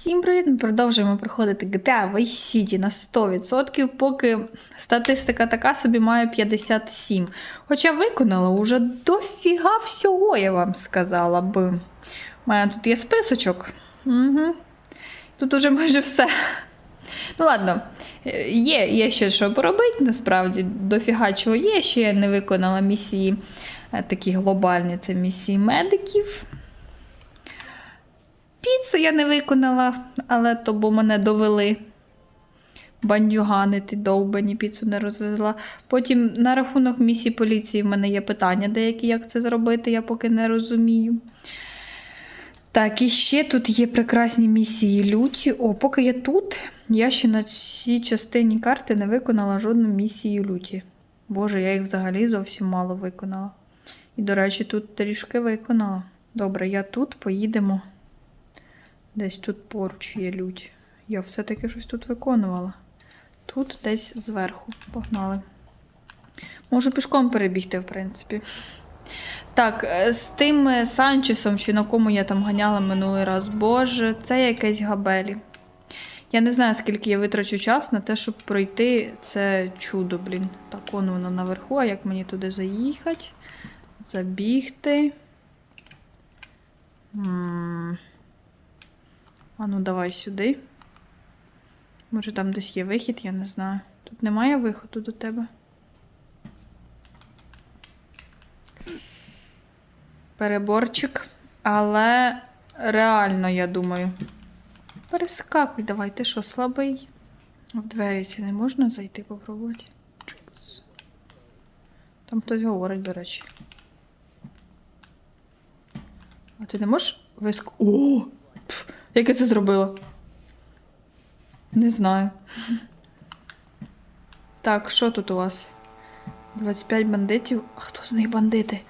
Всім привіт! Ми продовжуємо проходити GTA Vice City на 100%, поки статистика така собі має 57. Хоча виконала уже дофіга всього, я вам сказала би. У мене тут є списочок. Угу. Тут уже майже все. Ну ладно, є, є ще що поробити, насправді дофіга чого є. Ще я не виконала місії е, такі глобальні, це місії медиків. Піцу я не виконала, але то бо мене довели. Бандюгани ті довбані, піцу не розвезла. Потім на рахунок місії поліції в мене є питання деякі, як це зробити, я поки не розумію. Так, і ще тут є прекрасні місії люті. О, поки я тут, я ще на цій частині карти не виконала жодну місію люті. Боже, я їх взагалі зовсім мало виконала. І, до речі, тут трішки виконала. Добре, я тут поїдемо. Десь тут поруч є лють. Я все-таки щось тут виконувала. Тут десь зверху. Погнали. Можу пішком перебігти, в принципі. Так, е, з тим е, Санчесом, чи на кому я там ганяла минулий раз, боже, це якесь габелі. Я не знаю, скільки я витрачу час на те, щоб пройти це чудо, блін. Так, он воно наверху, а як мені туди заїхати? Забігти. м А ну давай сюди. Може там десь є вихід, я не знаю. Тут немає виходу до тебе. Переборчик. Але реально, я думаю. Перескакуй, давай, ти що, слабий? В двері ці не можна зайти попробувати? Там хтось говорить, до речі. А ти не можеш виск... О! Пф, як я це зробила? Не знаю. Так, що тут у вас? 25 бандитів. А хто з них бандити?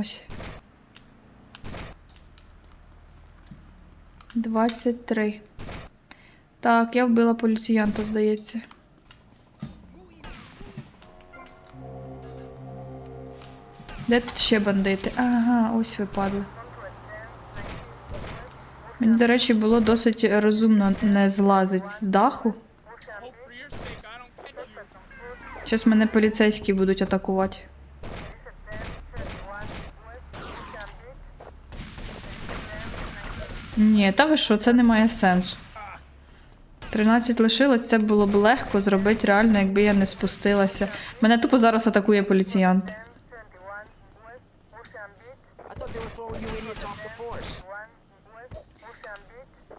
Ось. 23. Так, я вбила поліціянта, здається. Де тут ще бандити? Ага, ось ви падли. Мені, до речі, було досить розумно не злазить з даху. Зараз мене поліцейські будуть атакувати. Ні, та ви що, це не має сенсу. 13 лишилось, це було б легко зробити реально, якби я не спустилася. Мене тупо зараз атакує поліціянт.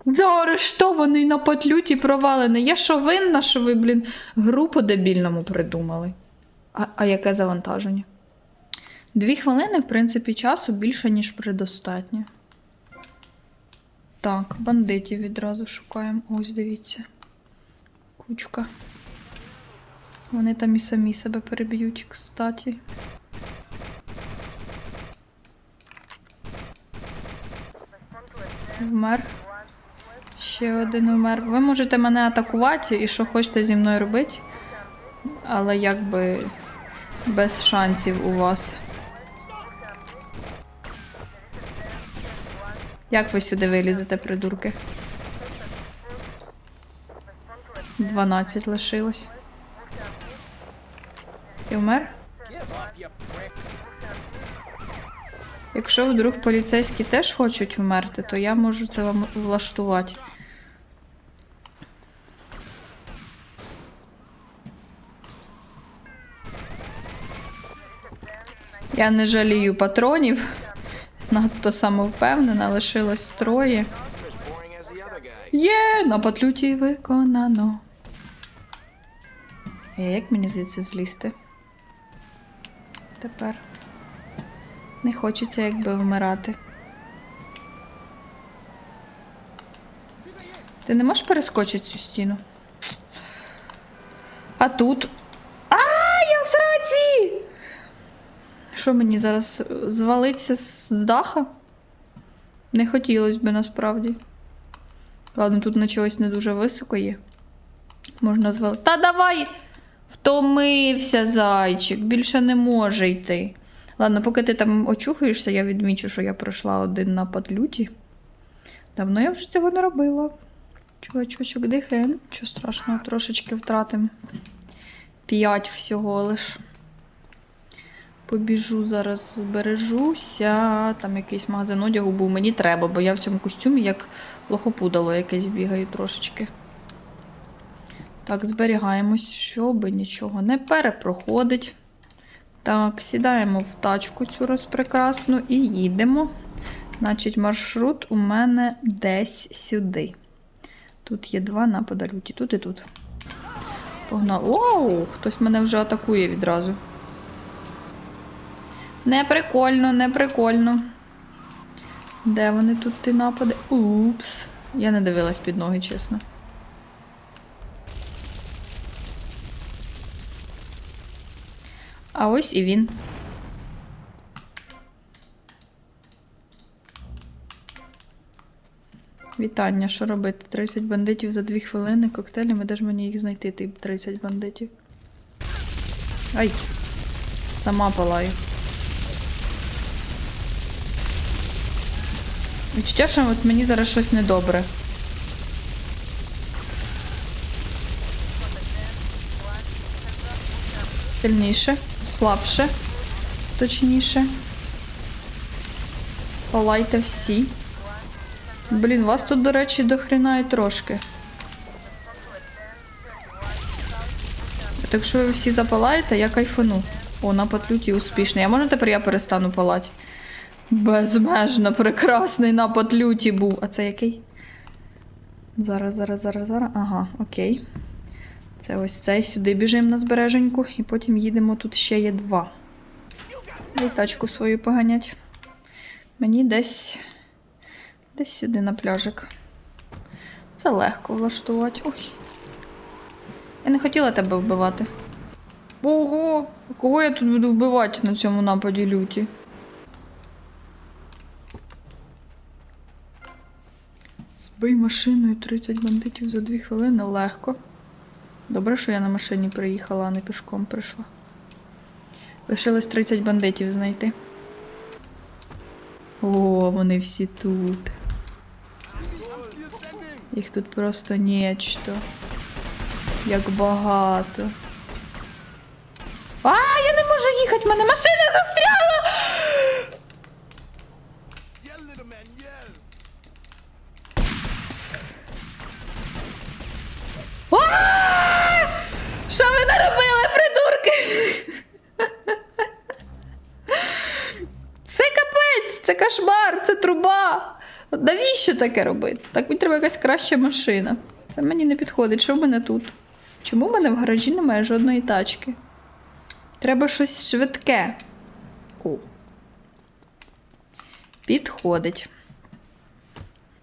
Заарештований на патлюті провалений. Я що винна, що ви, блін, гру по дебільному придумали. А, а яке завантаження? Дві хвилини, в принципі, часу більше, ніж предостатньо. Так, бандитів відразу шукаємо. Ось дивіться. Кучка. Вони там і самі себе переб'ють, кстати. Вмер. Ще один умер. Ви можете мене атакувати і що хочете зі мною робити. Але якби без шансів у вас. Як ви сюди вилізете, придурки? 12 лишилось. Ти вмер? Якщо вдруг поліцейські теж хочуть вмерти, то я можу це вам влаштувати. Я не жалію патронів. Надто самовпевнена, лишилось троє. Є, на патлюті виконано. Е, Як мені звідси злізти? Тепер. Не хочеться якби вмирати. Ти не можеш перескочити цю стіну? А тут. А, я в сраці! Що мені зараз е, звалиться з даха? Не хотілося б насправді. Ладно, тут на чогось не дуже високо є. Можна звалити. Та давай! Втомився зайчик, більше не може йти. Ладно, поки ти там очухаєшся, я відмічу, що я пройшла один напад люті. Давно я вже цього не робила. Чувачочок дихає, нічого страшного, трошечки втратим. П'ять всього лиш. Побіжу зараз, збережуся. Там якийсь магазин одягу був. Мені треба, бо я в цьому костюмі як лохопудало якесь бігаю трошечки. Так, зберігаємось, щоб нічого не перепроходить. Так, сідаємо в тачку цю розпрекрасну і їдемо. Значить, маршрут у мене десь сюди. Тут є два на подалюті, тут і тут. Погнали. Оу, хтось мене вже атакує відразу. Не прикольно, не прикольно. Де вони тут ті напади? Упс. Я не дивилась під ноги, чесно. А ось і він. Вітання, що робити? 30 бандитів за 2 хвилини коктейлями, де ж мені їх знайти, ті 30 бандитів? Ай! Сама палаю. Відчуття, що от мені зараз щось недобре. Сильніше, слабше, точніше. Палайте всі. Блін, вас тут, до речі, дохрена і трошки. Так якщо ви всі запалаєте, я кайфану. О, напад люті успішний. А можна тепер я перестану палати? Безмежно прекрасний напад люті був. А це який? Зараз, зараз, зараз, зараз. Ага, окей. Це ось цей. Сюди біжимо на збереженьку, і потім їдемо. Тут ще є два. І тачку свою поганять. Мені десь. Десь сюди на пляжик. Це легко влаштувати. Ой. Я не хотіла тебе вбивати. Ого! Кого я тут буду вбивати на цьому нападі люті? Збий машиною 30 бандитів за 2 хвилини легко. Добре, що я на машині приїхала, а не пішком прийшла. Лишилось 30 бандитів знайти. О, вони всі тут. Їх тут просто нечто. Як багато. А, я не можу їхати, в мене машина застряла! А! Що ви наробили, придурки? Це капець, це кошмар, це труба. Навіщо таке робити? Так мені треба якась краща машина. Це мені не підходить. Що в мене тут? Чому в мене в гаражі немає жодної тачки? Треба щось швидке. О. Підходить.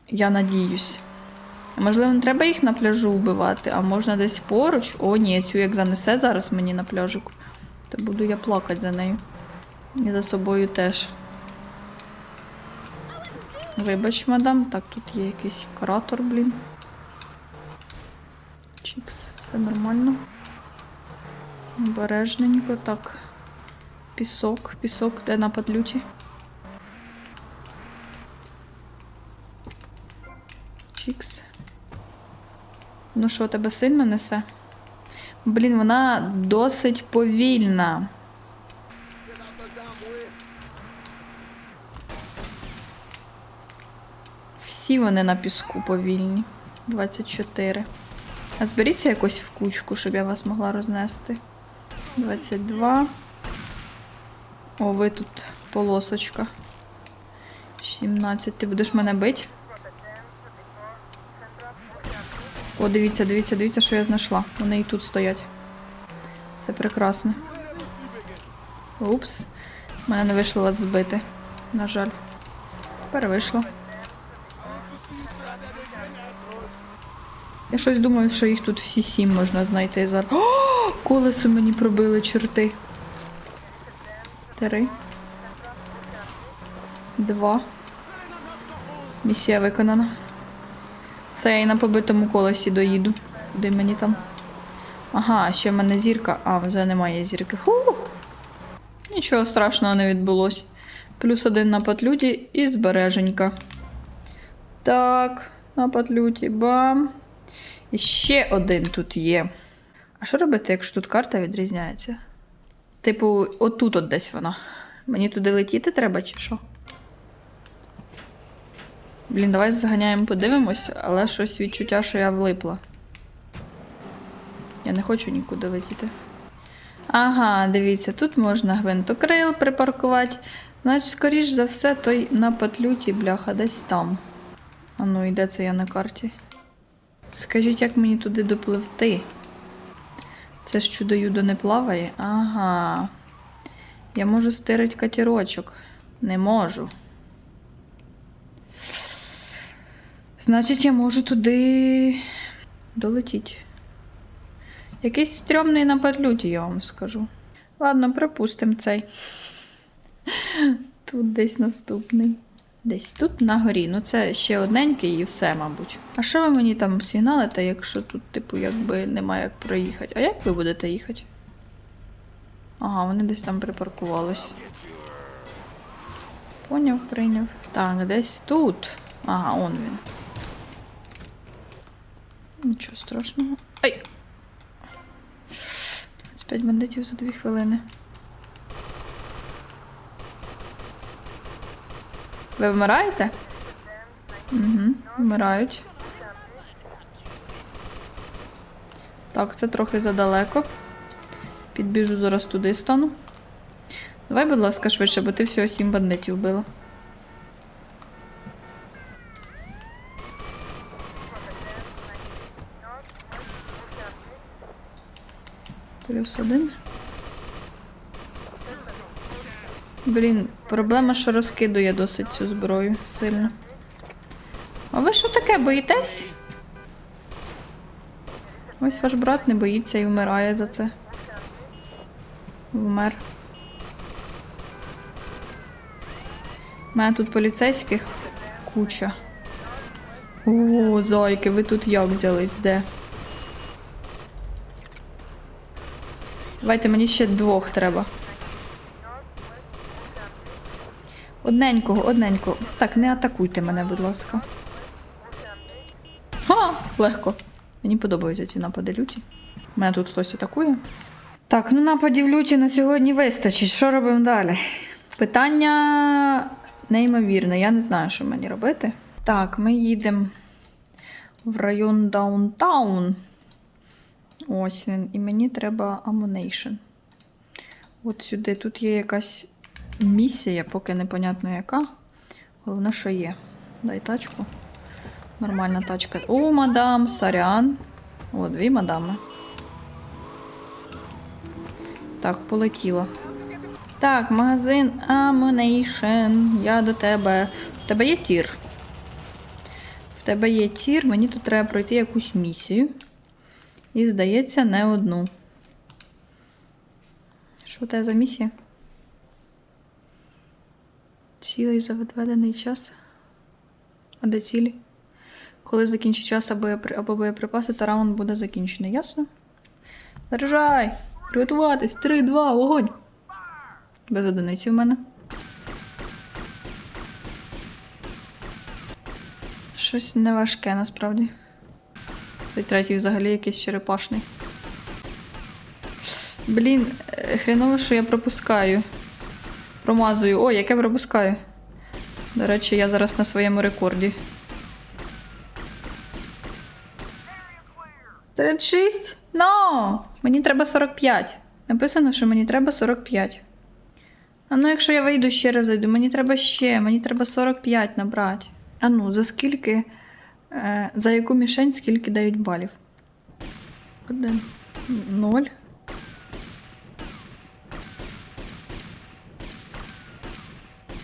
Я надіюсь. Можливо, не треба їх на пляжу вбивати, а можна десь поруч. О, ні, цю як занесе зараз мені на пляжику, то буду я плакати за нею. І за собою теж. Вибач, мадам, так, тут є якийсь каратор, блін. Чікс, все нормально. Обережненько, так. Пісок, пісок, де на падлюті. Ну що, тебе сильно несе? Блін, вона досить повільна. Всі вони на піску повільні. 24. А зберіться якось в кучку, щоб я вас могла рознести. 22. О, ви тут полосочка. 17. Ти будеш мене бить? О, дивіться, дивіться, дивіться, що я знайшла. Вони і тут стоять. Це прекрасно. Упс. Мене не вийшло вас збити. На жаль. Тепер вийшло. Я щось думаю, що їх тут всі сім можна знайти зараз. О, колесо мені пробили чорти. Три. Два. Місія виконана. Це я і на побитому колесі доїду. Куди мені там? Ага, ще в мене зірка. А, вже немає зірки. Фу. Нічого страшного не відбулось. Плюс один на патлюді і збереженька. Так, на патлюті, бам. І ще один тут є. А що робити, якщо тут карта відрізняється? Типу, отут от десь вона. Мені туди летіти треба чи що? Блін, давай заганяємо, подивимось, але щось відчуття, що я влипла. Я не хочу нікуди летіти. Ага, дивіться, тут можна гвинтокрил припаркувати. Значить, скоріш за все, той на петлюті, бляха, десь там. А ну, і де це я на карті? Скажіть, як мені туди допливти? Це ж чудо-юдо не плаває? Ага. Я можу стирити катірочок. Не можу. Значить, я можу туди долетіти. Якийсь стрьомний на петлюті, я вам скажу. Ладно, припустимо цей. Тут десь наступний. Десь тут на горі. Ну, це ще одненький і все, мабуть. А що ви мені там сигналите, якщо тут, типу, якби немає як проїхати? А як ви будете їхати? Ага, вони десь там припаркувались. Поняв, прийняв. Так, десь тут. Ага, он він. Нічого страшного. Ай! 25 бандитів за 2 хвилини. Ви вмираєте? Угу, вмирають. Так, це трохи задалеко. Підбіжу зараз туди стану. Давай, будь ласка, швидше, бо ти всього сім бандитів вбила. Плюс один. Блін, проблема, що розкидує досить цю зброю сильно. А ви що таке боїтесь? Ось ваш брат не боїться і вмирає за це. Вмер. У мене тут поліцейських куча. О, зайки, ви тут як взялись? Де? Давайте мені ще двох треба. Одненького, одненького. Так, не атакуйте мене, будь ласка. Ха! Легко. Мені подобаються ці напади люті. Мене тут хтось атакує. Так, ну нападів люті на сьогодні вистачить. Що робимо далі? Питання неймовірне. Я не знаю, що мені робити. Так, ми їдемо в район Даунтаун. Ось він. І мені треба амунейшн. От сюди. Тут є якась місія, поки непонятно яка. Головне, що є. Дай тачку. Нормальна тачка. О, мадам, сорян. О, дві мадами. Так, полетіла. Так, магазин Ammunition. Я до тебе. В тебе є тір. В тебе є тір, мені тут треба пройти якусь місію. І, здається, не одну. Що це за місія? Цілий за відведений час. А де цілі? Коли закінчить час або, боєпри- або боєприпаси, то раунд буде закінчений, ясно? Заряджай! Приготуватись! 3, 2, вогонь! Без одиниці в мене. Щось не важке насправді. Цей третій взагалі якийсь черепашний. Блін, е, хреново, що я пропускаю. Промазую. Ой, яке пропускаю. До речі, я зараз на своєму рекорді. 36? No! Мені треба 45. Написано, що мені треба 45. А ну, якщо я вийду ще раз зайду, мені треба ще, мені треба 45 набрати. А ну, за скільки. Е, за яку мішень скільки дають балів? Один. Ноль.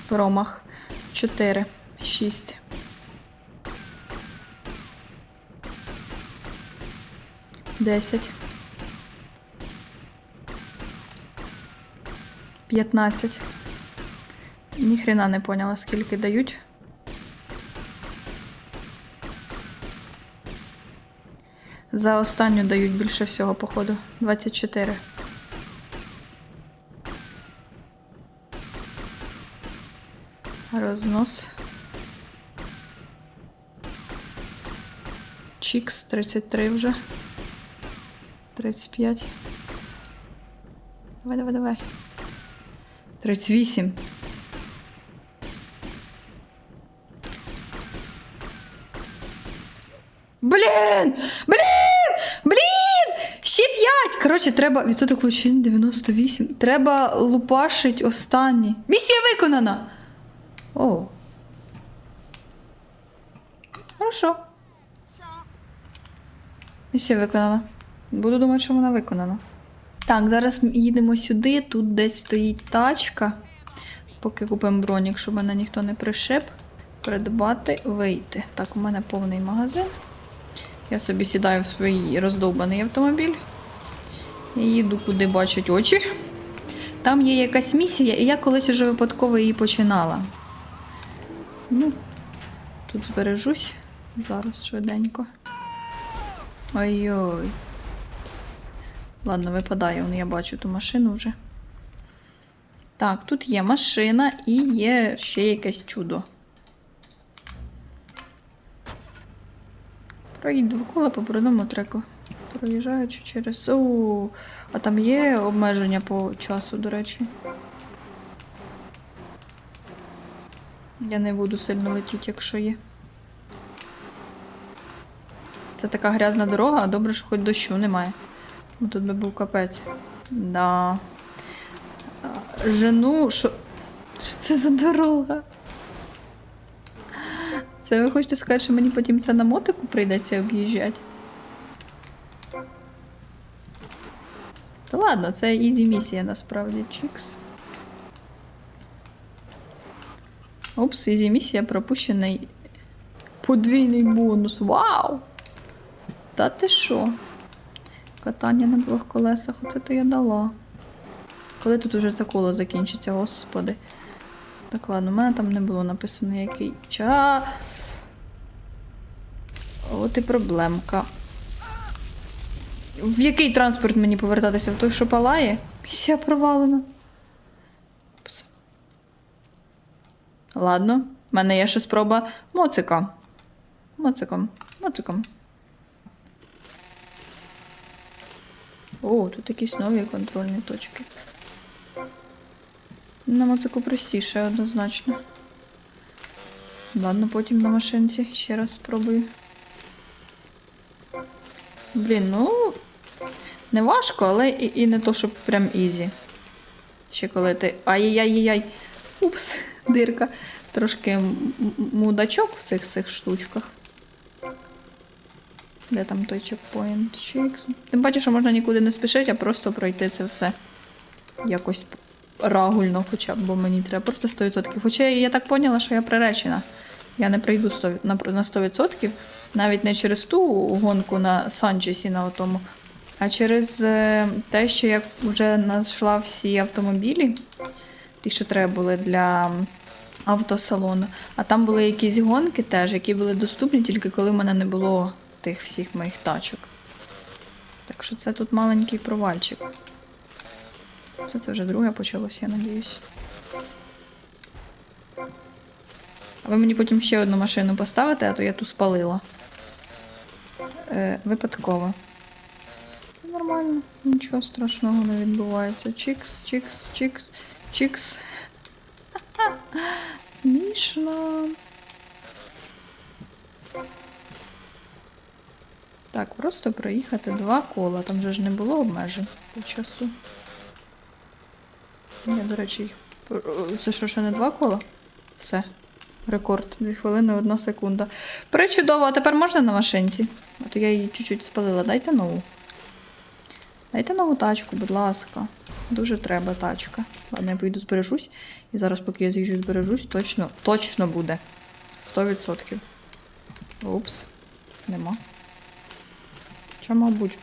Промах. 4. 6. Десять. П'ятнадцять. Ніхрена не поняла, скільки дають. За останню дають більше всього, походу. 24. Рознос. Чікс 33 вже. 35. Давай, давай, давай. 38. Блін! Блін! Ще 5! Коротше, треба. Відсоток влучень 98. Треба лупашить останній. Місія виконана! О. Хорошо. Місія виконана. Буду думати, що вона виконана. Так, зараз їдемо сюди. Тут десь стоїть тачка. Поки купимо бронік, щоб мене ніхто не пришиб. Придбати, вийти. Так, у мене повний магазин. Я собі сідаю в свій роздовбаний автомобіль. Їду, куди бачать очі. Там є якась місія, і я колись уже випадково її починала. Ну, тут збережусь. Зараз швиденько. Ой-ой. Ладно, випадає, я бачу ту машину вже. Так, тут є машина і є ще якесь чудо. Проїдь довкола по брудному треку. Проїжджаючи через. О, а там є обмеження по часу, до речі. Я не буду сильно летіти, якщо є. Це така грязна дорога, а добре, що хоч дощу немає. Бо тут би був капець. Да. Жену, що. Що це за дорога? Це ви хочете сказати, що мені потім це на мотику прийдеться об'їжджати? Ладно, це ізі місія насправді, Чікс. Опс, ізі місія пропущений. Подвійний бонус. Вау! Та ти що? Катання на двох колесах, оце то я дала. Коли тут уже це коло закінчиться, господи. Так, ладно, у мене там не було написано який час. От і проблемка. В який транспорт мені повертатися? В той, що палає? Місія провалена. Пс. Ладно, в мене є ще спроба моцика. Моциком. Моциком. О, тут якісь нові контрольні точки. На моцику простіше, однозначно. Ладно, потім на машинці ще раз спробую. Блін, ну. Не важко, але і, і не то, щоб прям ізі. Ще коли ти. Ай-яй-яй-яй. Упс, дирка. Трошки мудачок в цих цих штучках. Де там той чекпоінт? Тим паче, що можна нікуди не спішити, а просто пройти це все. Якось рагульно, хоча б, бо мені треба просто 100%. Хоча я так поняла, що я приречена. Я не прийду 100, на, на 100%, навіть не через ту гонку на Санчесі на отому, а через е, те, що я вже знайшла всі автомобілі, ті, що треба були для автосалону. А там були якісь гонки теж, які були доступні тільки коли в мене не було тих всіх моїх тачок. Так що це тут маленький провальчик. Це, це вже друге почалось, я надіюсь. А ви мені потім ще одну машину поставите, а то я ту спалила. Е, випадково. Нормально, нічого страшного не відбувається. Чікс, чікс, чікс, чікс. Смішно. Так, просто проїхати два кола. Там же ж не було обмежень по часу. Я, до речі, їх. Це що, ще не два кола? Все. Рекорд. Дві хвилини, одна секунда. Причудово, а тепер можна на машинці? А то я її чуть-чуть спалила. Дайте нову. Дайте нову тачку, будь ласка. Дуже треба тачка. Ладно, я поїду збережусь. І зараз, поки я з'їжджу збережусь, точно, точно буде. 100%. Упс. Нема. Чи, мабуть,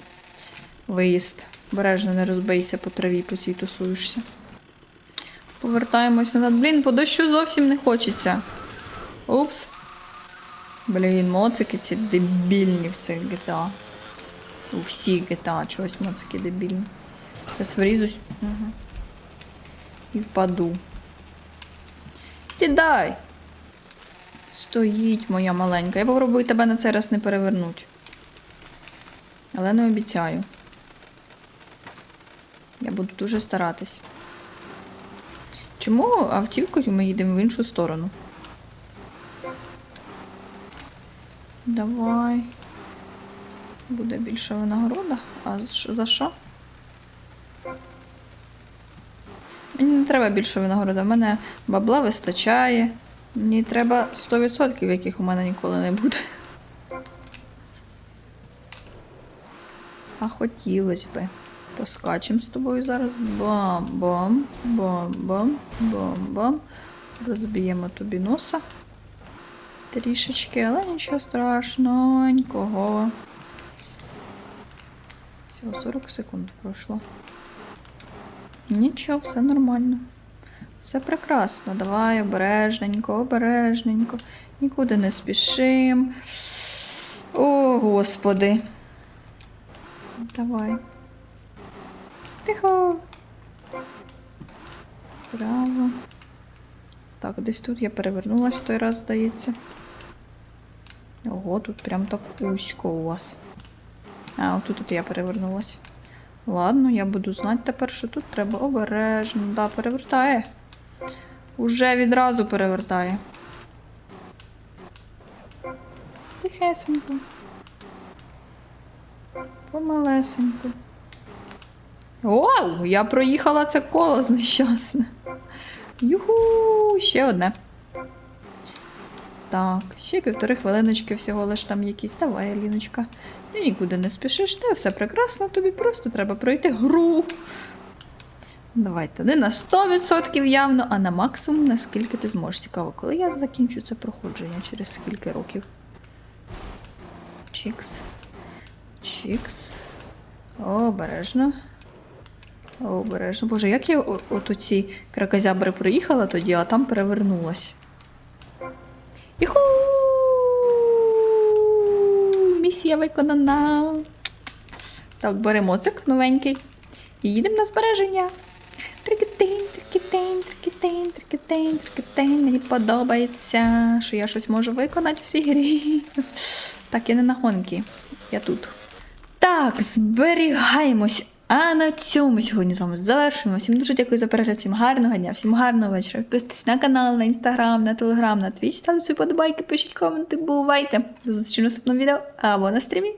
виїзд. Бережно не розбийся по траві, по цій тусуєшся. Повертаємось назад. Блін, по дощу зовсім не хочеться. Упс. Блін, моцики ці дебільні в цих GTA. У всіх GTA чогось моцики дебільні. Зараз врізусь. Угу. І впаду. Сідай! Стоїть моя маленька. Я попробую тебе на цей раз не перевернуть. Але не обіцяю. Я буду дуже старатись. Чому автівкою ми їдемо в іншу сторону? Давай. Буде більша винагорода. А за що? Мені не треба більше винагорода. В мене бабла вистачає. Мені треба 100%, яких у мене ніколи не буде. А хотілося би. Поскачемо з тобою зараз. Бам-бам, бам-бам, бам-бам. Розб'ємо тобі носа. Трішечки, але нічого страшненького. Всього 40 секунд пройшло. Нічого, все нормально. Все прекрасно. Давай обережненько, обережненько. Нікуди не спішим. О, господи. Давай. Тихо. Право. Так, десь тут я перевернулась той раз, здається. Ого, тут прям так узько у вас. А, отут тут я перевернулась. Ладно, я буду знати тепер, що тут треба обережно. Да, перевертає. Уже відразу перевертає. Тихесенько. Помалесенько. Оу, я проїхала це коло нещасне. Юху, ще одне. Так, ще півтори хвилиночки всього лиш там якісь. Давай, Аліночка. Ти нікуди не спішиш, те все прекрасно, тобі просто треба пройти гру. Давайте, не на 100% явно, а на максимум, наскільки ти зможеш. Цікаво, коли я закінчу це проходження, через скільки років. Чікс. Чікс. Обережно. Обережно. Боже, як я от оці кракозябри проїхала тоді, а там перевернулась. Іху! Місія виконана. Так, беремо цик новенький. І їдемо на збереження. Трикетень, трикетень, трикетень, трикетень, трикетень. Мені подобається, що я щось можу виконати в цій грі. Так, я не на гонки. Я тут. Так, зберігаємось. А на цьому сьогодні з вами завершуємо. Всім дуже дякую за перегляд, всім гарного дня, всім гарного вечора. Підписуйтесь на канал, на інстаграм, на телеграм, на твіч, ставте свої подобайки, пишіть коменти, бувайте. Зустрічі в наступному відео або на стрімі.